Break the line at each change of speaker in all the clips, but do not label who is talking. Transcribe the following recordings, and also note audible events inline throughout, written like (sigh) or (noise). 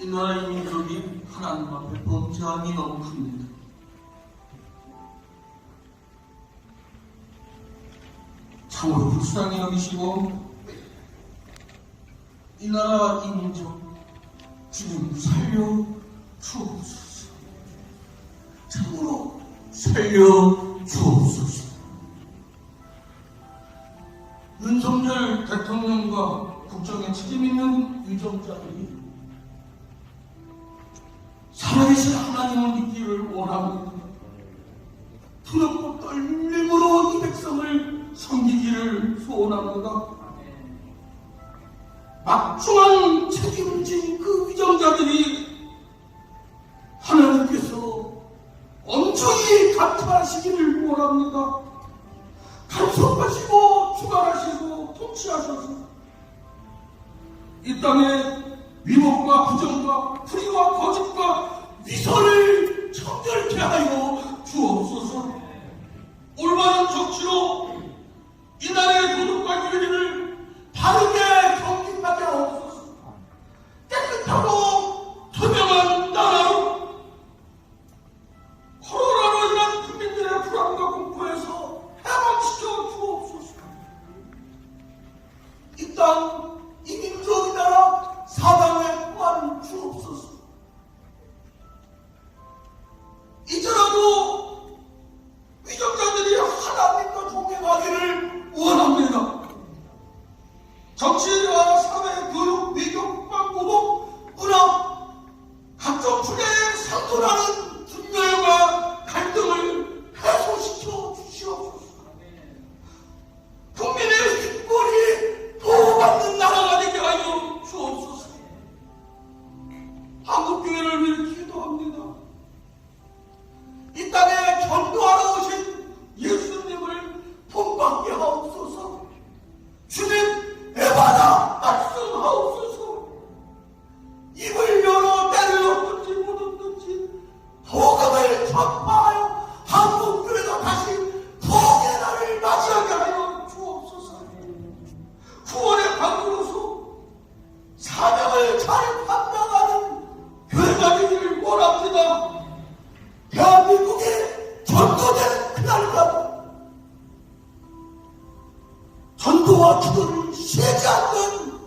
이 나라의 민족이 하나님 앞에 범죄함이 너무 큽니다. 참으로 불쌍히 여기시고 이 나라 이 민족 주님 살려 주옵소서. 참으로 살려 주옵소서. 윤석열 대통령과 국정에 책임 있는 유정자들이 살아계신 하나님을 믿기를 원합니다. 두렵고 떨림으로 이 백성을 섬기기를 소원합니다. 막중한 책임진 그 위정자들이 하나님께서 엄청히 감찰하시기를 원합니다. 간섭하시고 주관하시고 통치하셔서 이 땅에 위법과 부정과 불의와 거짓과 위선을 청결케 하여 주옵소서. 올바른 정치로 이 나라의 도덕과 윤리를 바르게 경직하게 하옵소서. 깨끗하고 전도와 기도를 쉬지 않는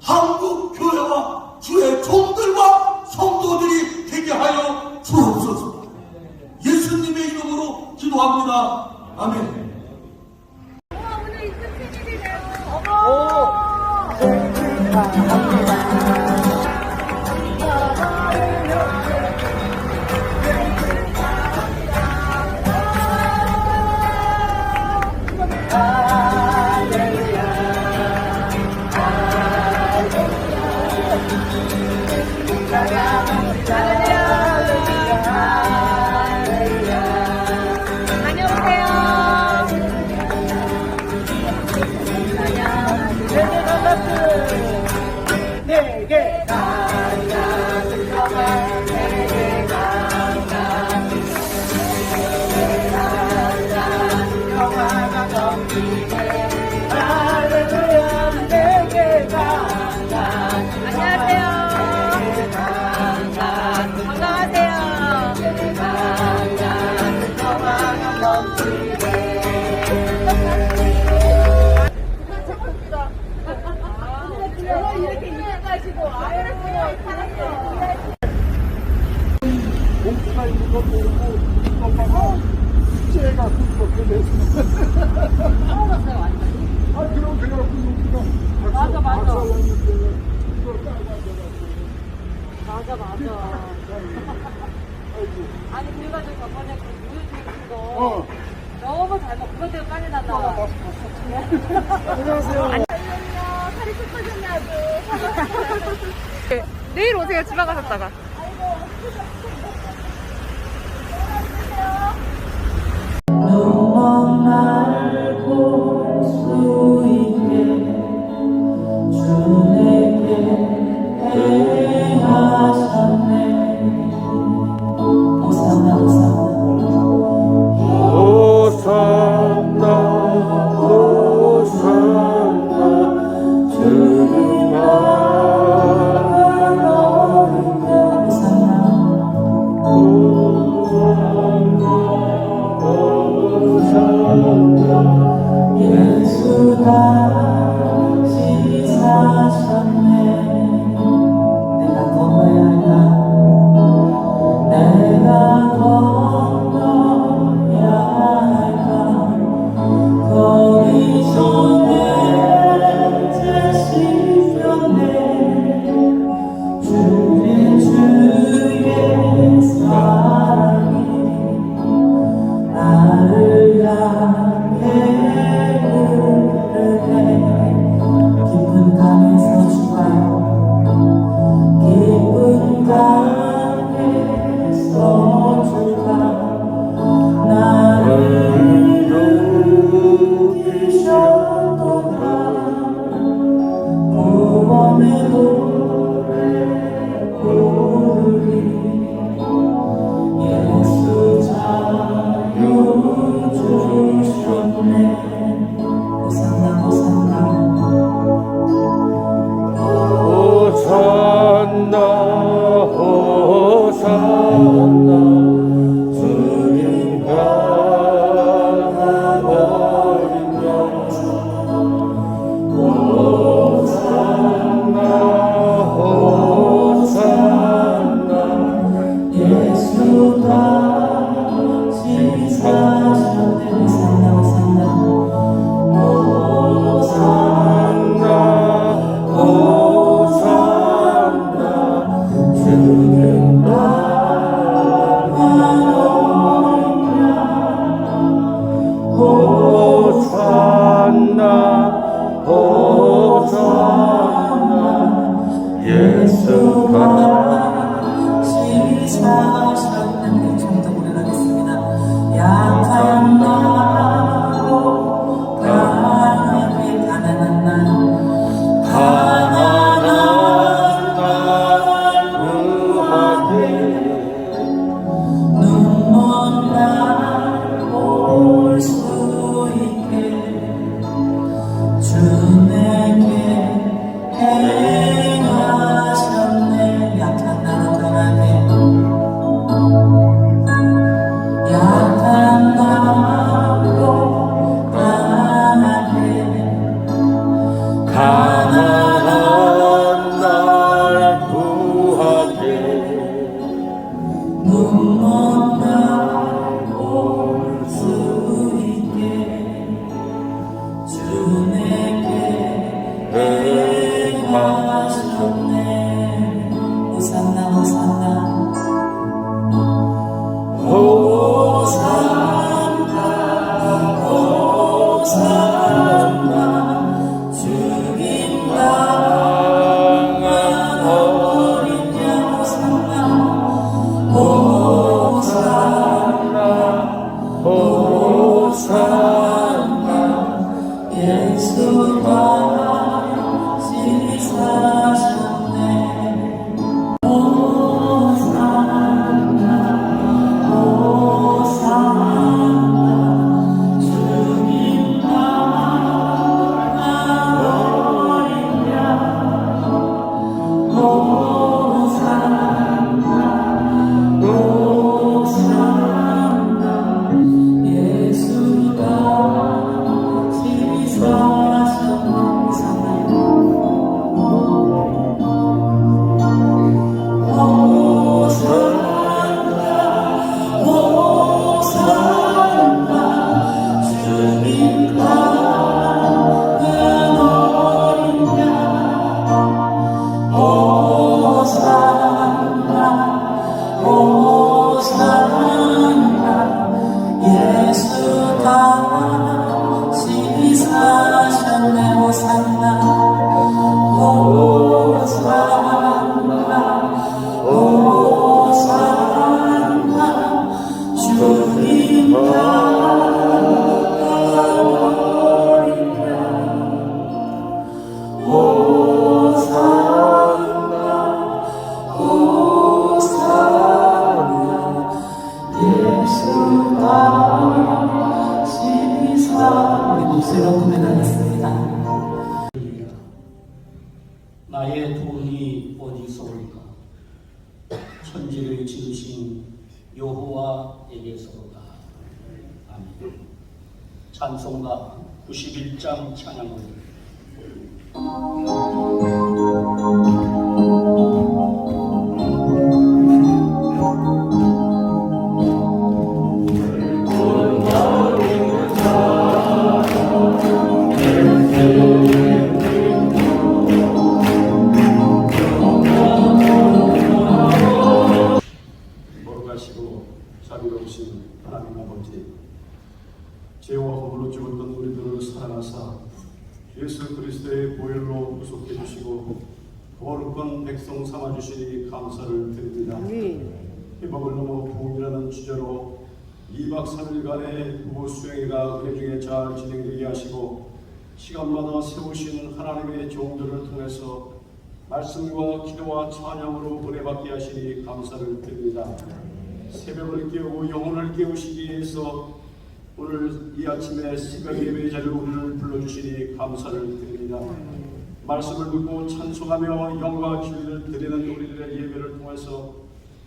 한국 교회와 주의 종들과 성도들이 되게 하여 주옵소서. 예수님의 이름으로 기도합니다. 아멘.
오늘 이쁜 생일이네요. 어머. 맞아 맞아.
아이고.
아니 그래가지고 저번에 그 우유 주는 거
어.
너무 잘 먹고 그것 때문에 빨리 났나 봐.
안녕하세요.
살이 쭉 빠졌냐고. 내일 오세요 집에 가셨다가.
눈먼
91장 찬
예수 그리스도의 보혈로 구속해 주시고 거룩한 백성 삼아 주시니 감사를 드립니다. 희복을 넘어 부흥이라는 주제로 2박 3일간의 부부 수행회가 은혜 중에 잘 진행되게 하시고 시간마다 세우신 하나님의 종들을 통해서 말씀과 기도와 찬양으로 은혜받게 하시니 감사를 드립니다. 새벽을 깨우고 영혼을 깨우시기 위해서 오늘 이 아침에 새벽 예배 자리로 우리를 불러주시니 감사를 드립니다. 말씀을 듣고 찬송하며 영광 기를 드리는 우리들의 예배를 통해서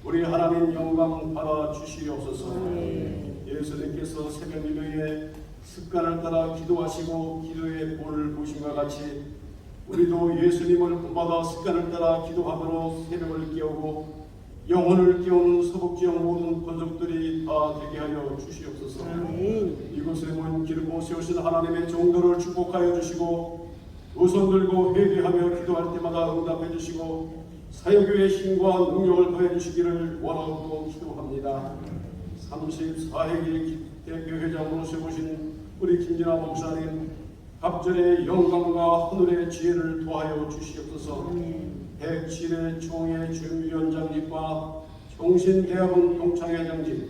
우리 하나님 영광 받아 주시옵소서. 예수님께서 새벽 예배에 습관을 따라 기도하시고 기도의 본을 보신과 같이 우리도 예수님을 본받아 습관을 따라 기도함으로 새벽을 깨우고 영혼을 깨우는 소복지역 모든 권족들이 다 되게 하여 주시옵소서. 아멘. 이곳에 온 기르고 세우신 하나님의 종들을 축복하여 주시고 우선 들고 회개하며 기도할 때마다 응답해 주시고 사역교의 신과 능력을 더해 주시기를 원하고 기도합니다. 34회기 대표회장으로 세우신 우리 김진아 목사님 갑절의 영광과 하늘의 지혜를 도하여 주시옵소서. 아멘. 107회 총회 주위원장직과 종신대학원 동창회장직,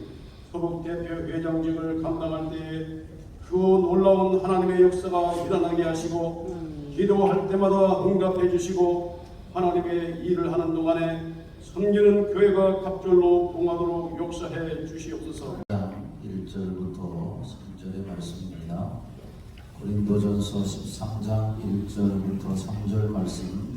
소북대표 회장직을 감당할 때에 그 놀라운 하나님의 역사가 일어나게 하시고 기도할 때마다 응답해 주시고 하나님의 일을 하는 동안에 섬기는 교회가 각절로 동하도록 역사해 주시옵소서.
1절부터 3절의 말씀입니다. 고린도전서 13장 1절부터 3절 말씀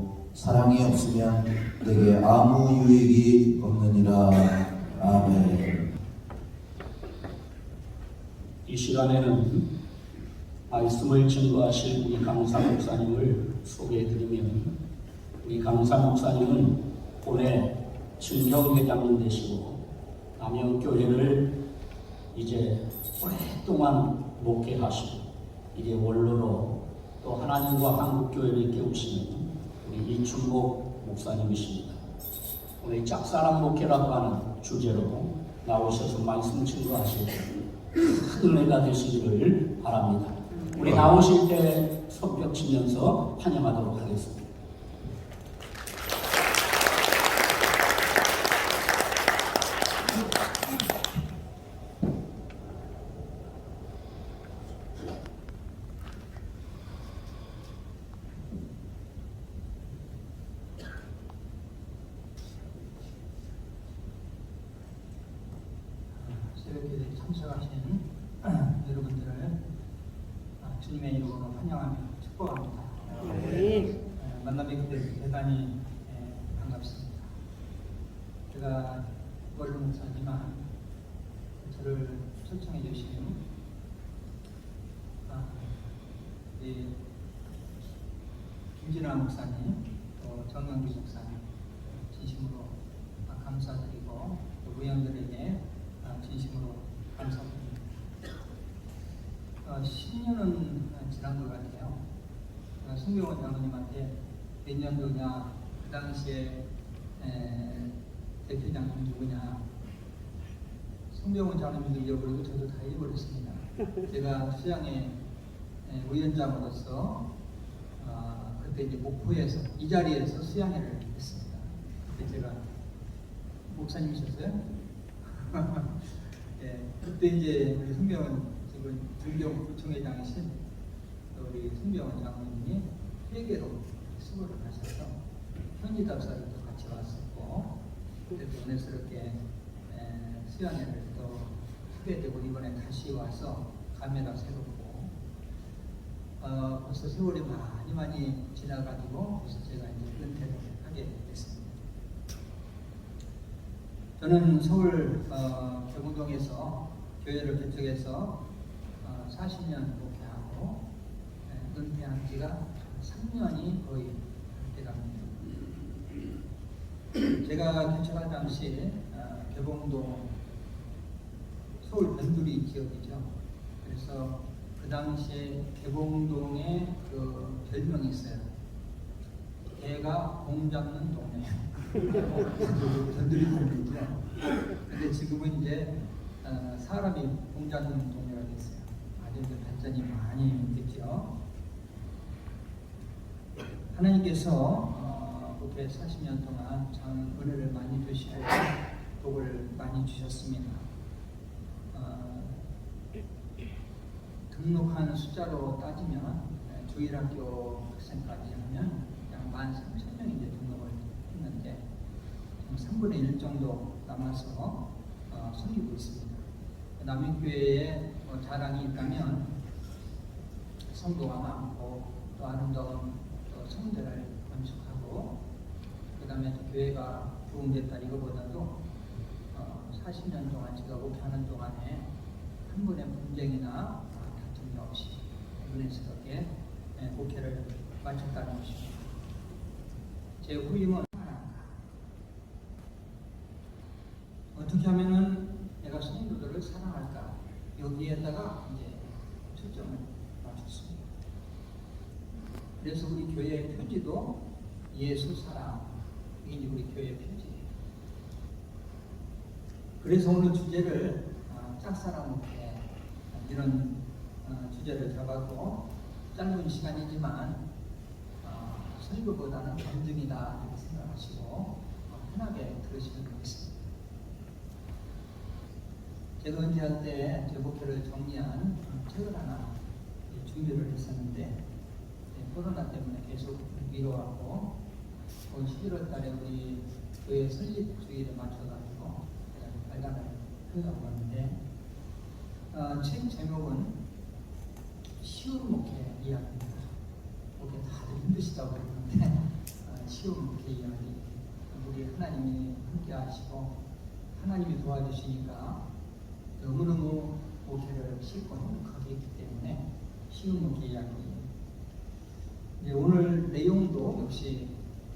사랑이 없으면 내게 아무 유익이 없느니라. 아멘.
이 시간에는 말씀을 증거하실 우리 강사 목사님을 소개해드리면 우리 강사 목사님은 본래 증경회장님 되시고 남영교회를 이제 오랫동안 목회하시고 이제 원로로 또 하나님과 한국교회를 깨우시는 이춘복 목사님이십니다. 오늘 짝사랑 목회라고 하는 주제로 나오셔서 말씀 증거하실 큰 은혜가 되시기를 바랍니다. 우리 나오실 때 손뼉 치면서 환영하도록 하겠습니다.
새벽기도에 참석하신 여러분들을 아, 주님의 이름으로 환영하며 축복합니다. 에, 만나뵙게 돼서 대단히 에, 반갑습니다. 제가 원로 목사지만 저를 초청해 주신 아, 이 김진아 목사님, 또 정영기 목사님 진심으로 아, 감사드리고 또 의원들에게 아, 진심으로 감사드립니다. 어, 10년은 지난 것 같아요. 어, 송병원 장로님한테 몇 년도냐, 그 당시에 에, 대표장님 누구냐, 송병원 장로님도 잃어버리고 저도 다 잃어버렸습니다. 제가 수양의 에, 위원장으로서 어, 그때 이제 목포에서 이 자리에서 수양회를 했습니다. 그때 제가 목사님이셨어요? (laughs) 예, 그때 이제 우리 송병원 지금 중경 구청회장이신 우리 송병원 장로님이 회계로 수고를 하셔서 현지 답사를 또 같이 왔었고 그때 에, 수양회를 또 하게 되고 이번에 다시 와서 감회가 새롭고 어, 벌써 세월이 많이 많이 지나가지고 벌써 제가 이제 은퇴를 하게 됐습니다. 저는 서울 어, 경우동에서 교회를 개척해서 어, 40년 목회하고 예, 은퇴한 지가 3년이 거의 돼갑니다. 제가 개척할 당시 어, 개봉동 서울 변두리 지역이죠. 그래서 그 당시에 개봉동에 그 별명이 있어요. 개가 공 잡는 동네. (laughs) 변두리 동네죠. 근데 지금은 이제 어, 사람이 공 잡는 동네가 됐어요. 아주 발전이 많이 됐죠. 하나님께서 어, 그렇게 40년 동안 참 은혜를 많이 주시고 복을 많이 주셨습니다. 어, 등록한 숫자로 따지면 에, 주일학교 학생까지 하면 약 13,000명이 이제 등록을 했는데 지금 3분의 1 정도 남아서 어, 섬기고 있습니다. 남인교회에 어, 자랑이 있다면 성도가 많고 또 아름다운 또 성전을 건축하고 그 다음에 교회가 부흥됐다 이거보다도 어, 40년 동안 제가 목회하는 동안에 한 번의 분쟁이나 다툼이 없이 은혜스럽게 예, 목회를 마쳤다는 것입니다. 제 후임은 어떻게 하면은 내가 성도들을 사랑할까 여기에다가 이제 초점을 맞췄습니다. 그래서 우리 교회의 표지도 예수 사랑 이게 우리 교회 표지예요. 그래서 오늘 주제를 어, 짝사랑 목회 이런 어, 주제를 잡았고 짧은 시간이지만 어, 설교보다는 검증이다 이렇게 생각하시고 어, 편하게 들으시면 좋겠습니다. 제가 은퇴할 때 제 목표를 정리한 책을 하나 예, 준비를 했었는데 예, 코로나 때문에 계속 미뤄왔고 올 11월 달에 우리 교회 설립 주일에 맞춰가지고 발간을 하려고 하는데 어, 책 제목은 쉬운 목회 이야기입니다. 목회 다들 힘드시다고 그러는데 어, 치유 계약이 우리 하나님이 함께 하시고 하나님이 도와주시니까 너무너무 목회를 싣고 행복하게 했기 때문에 쉬운 계약이 이제 오늘 내용도 역시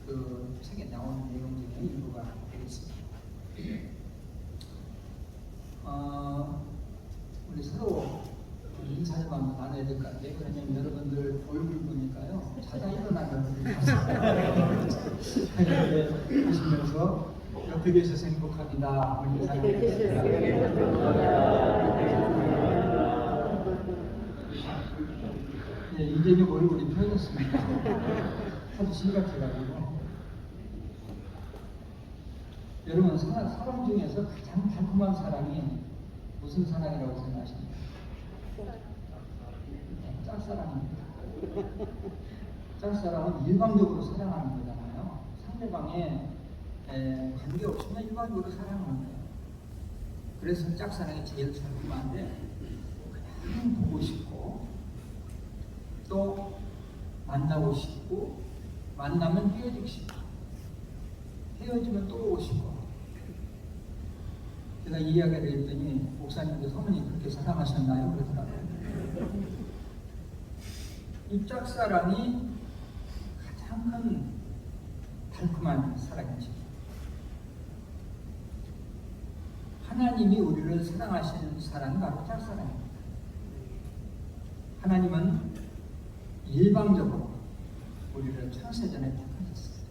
그 책에 나오는 내용 중에 일부가 되겠습니다. 어, 우리 서로 인사 좀 한번 나눠야 될 것 같아요. 왜냐면 여러분들 얼굴 보니까요. 자다 일어나는 분들이 하시면서 옆에 계셔서 행복합니다. 우리 인사 좀 예, 이재명 얼굴이 펴졌습니다. 아주 심각해가지고. 여러분, 사, 사람 중에서 가장 달콤한 사랑이 무슨 사랑이라고 생각하십니까? 네, 짝사랑입니다. 짝사랑은 일방적으로 사랑하는 거잖아요. 상대방의 에, 관계 없으면 일방적으로 사랑하는 거예요. 그래서 짝사랑이 제일 달콤한데 그냥 보고 싶고 또 만나고 싶고 만나면 헤어지고 싶고 헤어지면 또 오고 싶고 제가 이야기를 했더니 목사님도 사모님 그렇게 사랑하셨나요? 그러더라고요. 이 짝사랑이 가장 큰 달콤한 사랑이죠. 하나님이 우리를 사랑하시는 사랑은 바로 짝사랑입니다. 하나님은 일방적으로 우리를 창세전에 택하셨어요.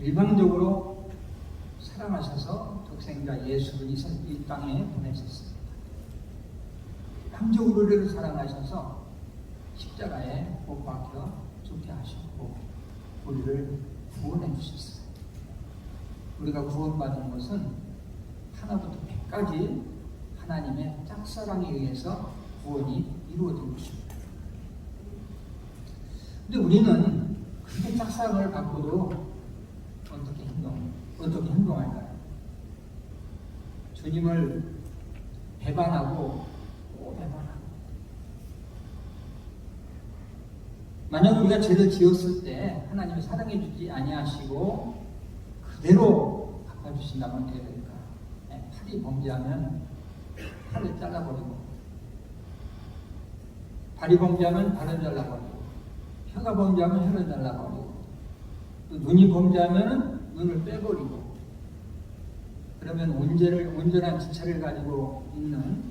일방적으로 사랑하셔서 독생자 예수를 이 땅에 보내셨습니다. 일방적으로 우리를 사랑하셔서 십자가에 못 박혀 죽게 하셨고 우리를 구원해 주셨어요. 우리가 구원받은 것은 하나부터 백까지 하나님의 짝사랑에 의해서 구원이 이루어진 것입니다. 근데 우리는 그렇게 짝사랑을 받고도 어떻게 행동할까요? 주님을 배반하고 또 배반하고 만약 우리가 죄를 지었을 때 하나님이 사랑해 주지 아니하시고 그대로 갚아주신다면 어떻게 될까? 네, 팔이 범죄하면 팔을 잘라버리고 발이 범죄하면 발을 잘라버리고 혀가 범죄하면 혀를 잘라버리고 또 눈이 범죄하면 눈을 빼버리고 그러면 온전을, 온전한 지체를 가지고 있는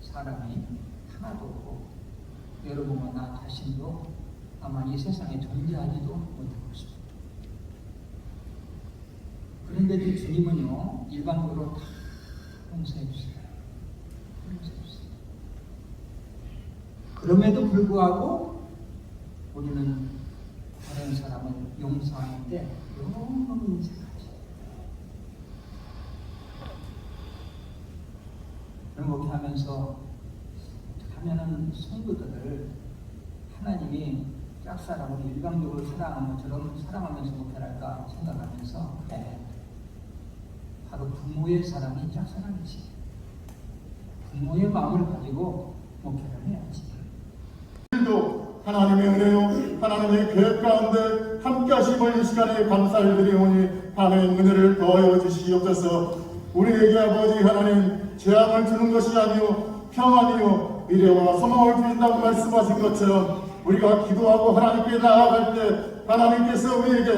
사람이 하나도 없고 여러분과 나 자신도 아마 이 세상에 존재하지도 못할 것입니다. 그런데도 주님은요 일방적으로 다 용서해 주세요. 용서해 주세요. 그럼에도 불구하고 우리는 다른 사람을 용서하는데 너무 인색하지. 그렇게 하면서 하면은 성도들을 하나님이 짝사랑으로 일방적으로 사랑하는 것처럼 사랑하면서 목회할까 생각하면서 네, 바로 부모의 사랑이 짝사랑이지. 부모의 마음을 가지고 목회를 해야지.
도 하나님의 은혜요 하나님의 계획 가운데 함께 하심을 이 시간에 감사를 드리오니 하나님 은혜를 더하여 주시옵소서. 우리에게 아버지 하나님 재앙을 주는 것이 아니요 평안이요 미래와 소망을 주신다고 말씀하신 것처럼 우리가 기도하고 하나님께 나아갈 때 하나님께서 우리에게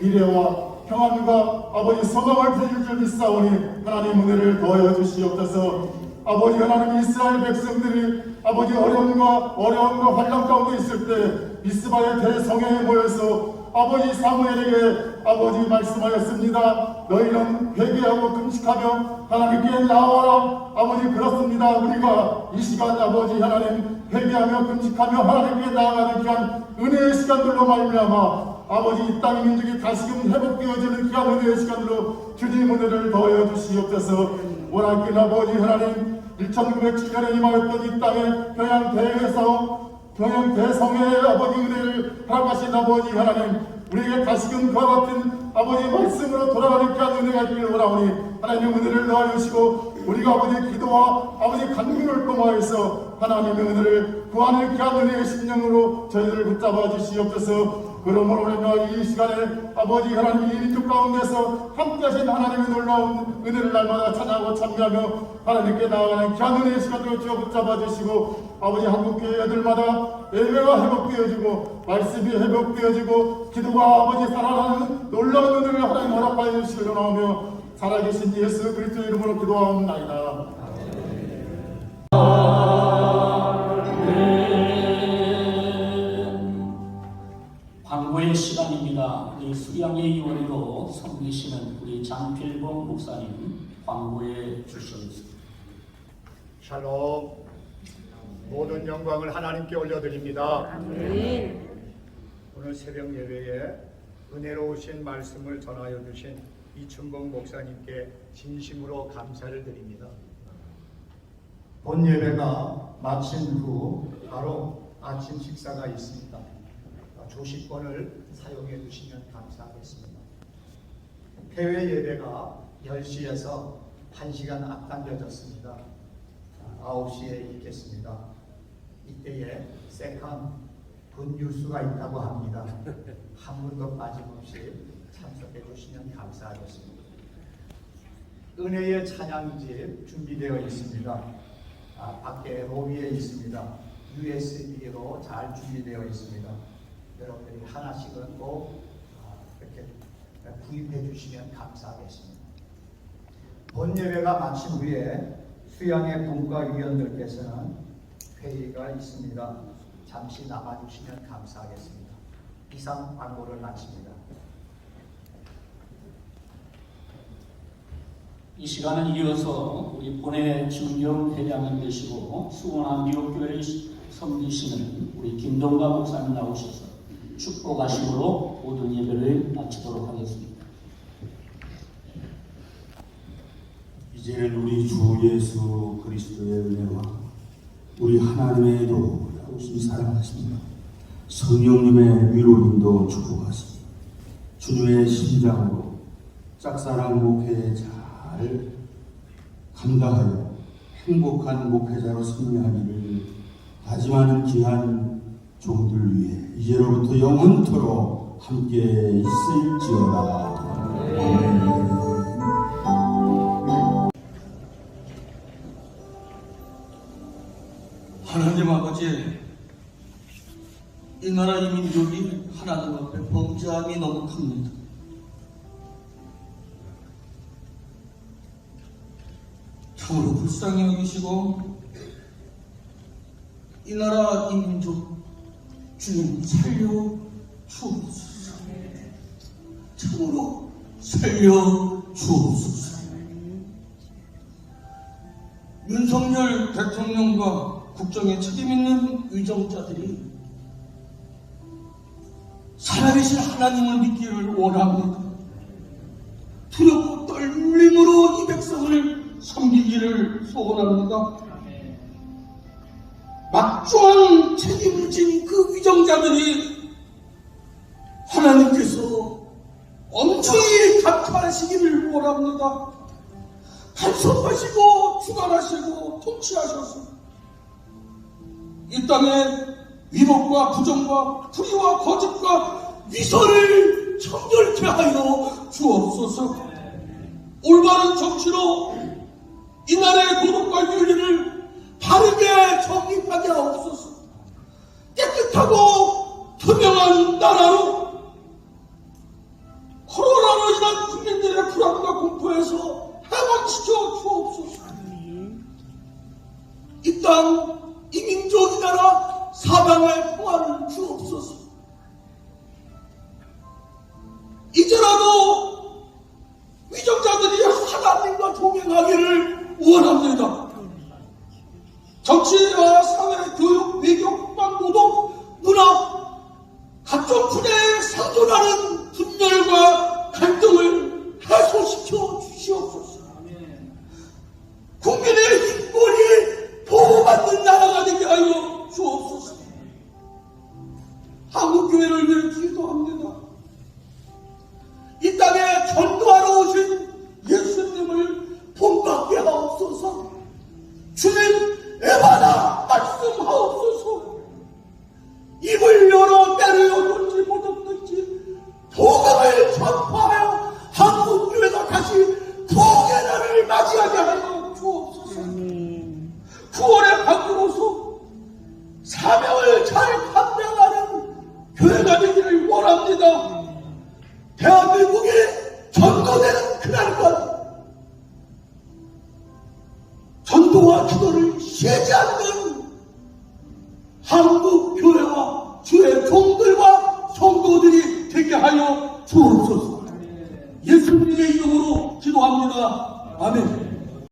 미래와 평안과 아버지 소망을 주실 줄 믿사오니 하나님 은혜를 더하여 주시옵소서. 아버지 하나님 이스라엘 백성들이 아버지 어려움과 어려움과 환란 가운데 있을 때 미스바의 대성에 모여서 아버지 사무엘에게 아버지 말씀하였습니다. 너희는 회개하고 금식하며 하나님께 나와라. 아버지 그렇습니다. 우리가 이 시간 아버지 하나님 회개하며 금식하며 하나님께 나아가는 귀한 은혜의 시간들로 말미암아 아버지 이 땅의 민족이 다시금 회복되어지는 귀한 은혜의 시간으로 주님 은혜를 더하여 주시옵소서 원하긴 아버지 하나님 1907년에 임하였던 이 땅의 평양 대회성 평양 대성의 아버지 은혜를 허락하신 아버지 하나님 우리에게 다시금 그와 같은 아버지 말씀으로 돌아가는 귀한 은혜가 있기를 원하오니 하나님 은혜를 더하여 주시고 우리가 아버지 기도와 아버지 간구를 통하여서 하나님의 은혜를 구하는 귀한 은혜의 심령으로 저희들을 붙잡아 주시옵소서 그러므로 우리가 이 시간에 아버지 하나님 이 민족 가운데서 함께 하신 하나님의 놀라운 은혜를 날마다 찾아하고 참여하며 하나님께 나아가는 귀한 은혜의 시간을 주어 붙잡아 주시고 아버지 한국교회 애들마다 예배가 회복되어지고 말씀이 회복되어지고 기도가 아버지 살아나는 놀라운 은혜를 하나님 허락하여 주시려 나오며 살아계신 예수 그리스도 이름으로 기도하옵나이다.
샬롬 모든 영광을 하나님께 올려드립니다. 오늘 새벽 예배에 은혜로우신 말씀을 전하여 주신 이춘봉 목사님께 진심으로 감사를 드립니다. 본 예배가 마친 후 바로 아침 식사가 있습니다. 조식권을 사용해 주시면 감사하겠습니다. 해외 예배가 10시에서 1시간 앞당겨졌습니다. 9시에 있겠습니다. 이때에 세컨 굿뉴스가 있다고 합니다. (laughs) 한 분도 빠짐없이 참석해 주시면 감사하겠습니다. 은혜의 찬양집 준비되어 있습니다. 아, 밖에 로비에 있습니다. USB로 잘 준비되어 있습니다. 여러분들이 하나씩은 꼭 아, 이렇게 구입해 주시면 감사하겠습니다. 본 예배가 마친 후에 수양의 분과위원들께서는 회의가 있습니다. 잠시 남아주시면 감사하겠습니다. 이상 광고를 마칩니다.
이 시간은 이어서 우리 본회 중경 회장님 되시고 수원한 미국교회를 섬기시는 우리 김동관 목사님 나오셔서 축복하심으로 모든 예배를 마치도록 하겠습니다.
이제는 우리 주 예수 그리스도의 은혜와 우리 하나님의 놀라우신 사랑하심과 성령님의 위로 인도 축복하시니 주님의 심장으로 짝사랑 목회에 잘 감당하여 행복한 목회자로 승리하기를 다짐하는 귀한 종들 위해 이제로부터 영원토록 함께 있을지어다. 아멘.
범죄함이 너무 큽니다. 참으로 불쌍히 여기시고 이 나라 이 민족 주님 살려 주옵소서. 참으로 살려 주옵소서. 윤석열 대통령과 국정에 책임 있는 의정자들이 살아계신 하나님을 믿기를 원합니다. 두렵고 떨림으로 이 백성을 섬기기를 소원합니다. 막중한 책임을 진그 위정자들이 하나님께서 엄청히 감찰하시기를 원합니다. 간섭하시고 주관하시고 통치하셔서 이 땅에 위법과 부정과 불의와 거짓과 위선을 청결케 하여 주옵소서. 올바른 정치로 이 나라의 도덕과 윤리를 바르게 정립하게 하옵소서. 깨끗하고 투명한 나라로 한국교회를 위해 기도합니다.